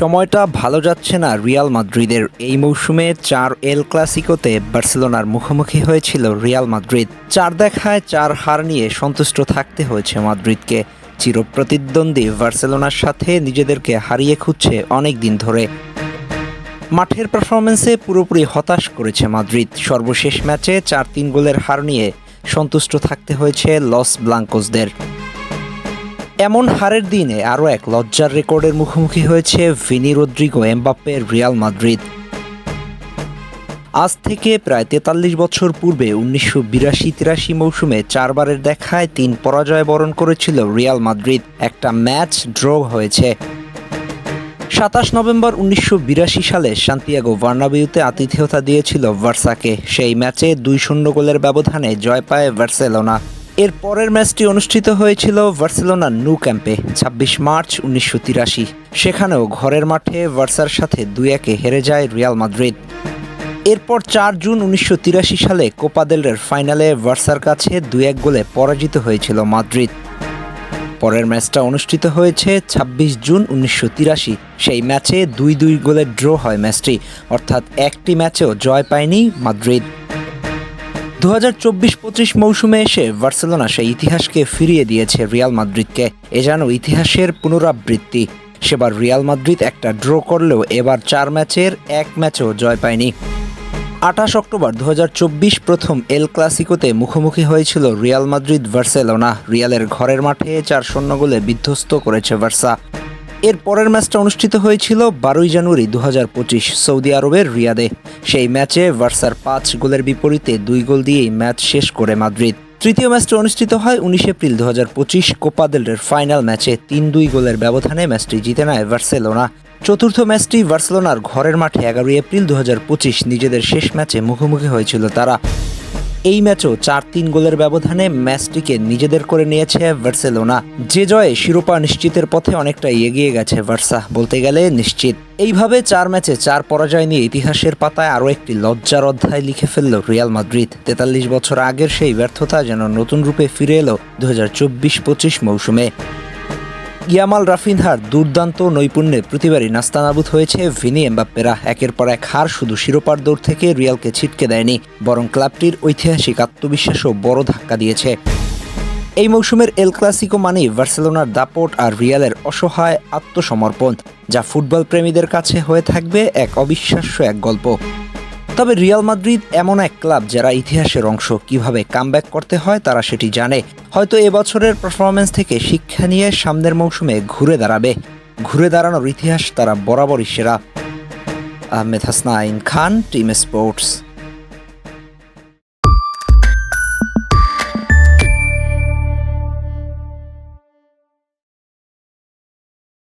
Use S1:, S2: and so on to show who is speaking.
S1: সময়টা ভালো যাচ্ছে না রিয়াল মাদ্রিদের। এই মৌসুমে চার এল ক্লাসিকোতে বার্সেলোনার মুখোমুখি হয়েছিল রিয়াল মাদ্রিদ। চার দেখায় চার হার নিয়ে সন্তুষ্ট থাকতে হয়েছে মাদ্রিদকে। চিরপ্রতিদ্বন্দ্বী বার্সেলোনার সাথে নিজেদেরকে হারিয়ে খুঁজছে অনেক দিন ধরে। মাঠের পারফরমেন্সে পুরোপুরি হতাশ করেছে মাদ্রিদ। সর্বশেষ ম্যাচে চার তিন গোলের হার নিয়ে সন্তুষ্ট থাকতে হয়েছে লস ব্লাঙ্কোসদের। এমন হারের দিনে আরও এক লজ্জার রেকর্ডের মুখোমুখি হয়েছে ভিনি রদ্রিগো, এমবাপ্পের রিয়াল মাদ্রিদ। আজ থেকে প্রায় তেতাল্লিশ বছর পূর্বে উনিশশো বিরাশি তিরাশি মৌসুমে চারবারের দেখায় তিন পরাজয় বরণ করেছিল রিয়াল মাদ্রিদ। একটা ম্যাচ ড্র হয়েছে। সাতাশ নভেম্বর উনিশশো বিরাশি সালে সান্তিয়াগো ভার্নাবিউতে আতিথেয়তা দিয়েছিল ভার্সাকে। সেই ম্যাচে দুই শূন্য গোলের ব্যবধানে জয় পায় বার্সেলোনা এর পরের ম্যাচটি অনুষ্ঠিত হয়েছিল বার্সেলোনার নু ক্যাম্পে, ছাব্বিশ মার্চ উনিশশো তিরাশি। সেখানেও ঘরের মাঠে ভার্সার সাথে দুই একে হেরে যায় রিয়াল মাদ্রিদ। এরপর চার জুন উনিশশো তিরাশি সালে কোপাদেলের ফাইনালে ভার্সার কাছে দুই এক গোলে পরাজিত হয়েছিল মাদ্রিদ। পরের ম্যাচটা অনুষ্ঠিত হয়েছে ২৬ জুন উনিশশো তিরাশি। সেই ম্যাচে দুই দুই গোলে ড্র হয় ম্যাচটি, অর্থাৎ একটি ম্যাচেও জয় পায়নি মাদ্রিদ। দু হাজার চব্বিশ পঁচিশ মৌসুমে এসে বার্সেলোনা সেই ইতিহাসকে ফিরিয়ে দিয়েছে রিয়াল মাদ্রিদকে। এ যেন ইতিহাসের পুনরাবৃত্তি। সেবার রিয়াল মাদ্রিদ একটা ড্র করলেও এবার চার ম্যাচের এক ম্যাচও জয় পায়নি। আঠাশ অক্টোবর দু হাজার চব্বিশ প্রথম এল ক্লাসিকোতে মুখোমুখি হয়েছিল রিয়াল মাদ্রিদ বার্সেলোনা রিয়ালের ঘরের মাঠে চার শূন্য গোলে বিধ্বস্ত করেছে বার্সা। এর পরের ম্যাচটা অনুষ্ঠিত হয়েছিল বারোই জানুয়ারি দু হাজার পঁচিশ সৌদি আরবের রিয়াদে। সেই ম্যাচে ভার্সার পাঁচ গোলের বিপরীতে দুই গোল দিয়েই ম্যাচ শেষ করে মাদ্রিদ। তৃতীয় ম্যাচটি অনুষ্ঠিত হয় উনিশ এপ্রিল দু হাজার পঁচিশ কোপাদেলের ফাইনাল ম্যাচে তিন দুই গোলের ব্যবধানে ম্যাচটি জিতে নেয় বার্সেলোনা। চতুর্থ ম্যাচটি বার্সেলোনার ঘরের মাঠে এগারোই এপ্রিল দু হাজার পঁচিশ নিজেদের শেষ ম্যাচে মুখোমুখি হয়েছিল তারা। এই ম্যাচও চার তিন গোলের ব্যবধানে ম্যাচটিকে নিজেদের করে নিয়েছে বার্সেলোনা। যে জয়ে শিরোপা নিশ্চিতের পথে অনেকটা এগিয়ে গেছে বার্সা, বলতে গেলে নিশ্চিত। এইভাবে চার ম্যাচে চার পরাজয় নিয়ে ইতিহাসের পাতায় আরও একটি লজ্জার অধ্যায় লিখে ফেলল রিয়াল মাদ্রিদ। তেতাল্লিশ বছর আগের সেই ব্যর্থতা যেন নতুন রূপে ফিরে এলো দু হাজার চব্বিশ পঁচিশ মৌসুমে। ইয়ামাল রাফিনহার দুর্দান্ত নৈপুণ্যে প্রতিবারই নাস্তানাবুদ হয়েছে ভিনি এমবাপ্পেরা। একের পর এক হার শুধু শিরোপার দৌড় থেকে রিয়ালকে ছিটকে দেয়নি, বরং ক্লাবটির ঐতিহাসিক আত্মবিশ্বাসও বড় ধাক্কা দিয়েছে। এই মৌসুমের এল ক্লাসিকো মানেই বার্সেলোনার দাপট আর রিয়ালের অসহায় আত্মসমর্পণ, যা ফুটবল প্রেমীদের কাছে হয়ে থাকবে এক অবিশ্বাস্য এক গল্প। তবে রিয়াল মাদ্রিদ এমন এক ক্লাব যারা ইতিহাসের অংশ কীভাবে কামব্যাক করতে হয় তারা সেটি জানে। হয়তো এবছরের পারফরমেন্স থেকে শিক্ষা নিয়ে সামনের মৌসুমে ঘুরে দাঁড়াবে। ঘুরে দাঁড়ানোর ইতিহাস তারা বরাবরই সেরা। Ahmed Hasnain Khan, team sports.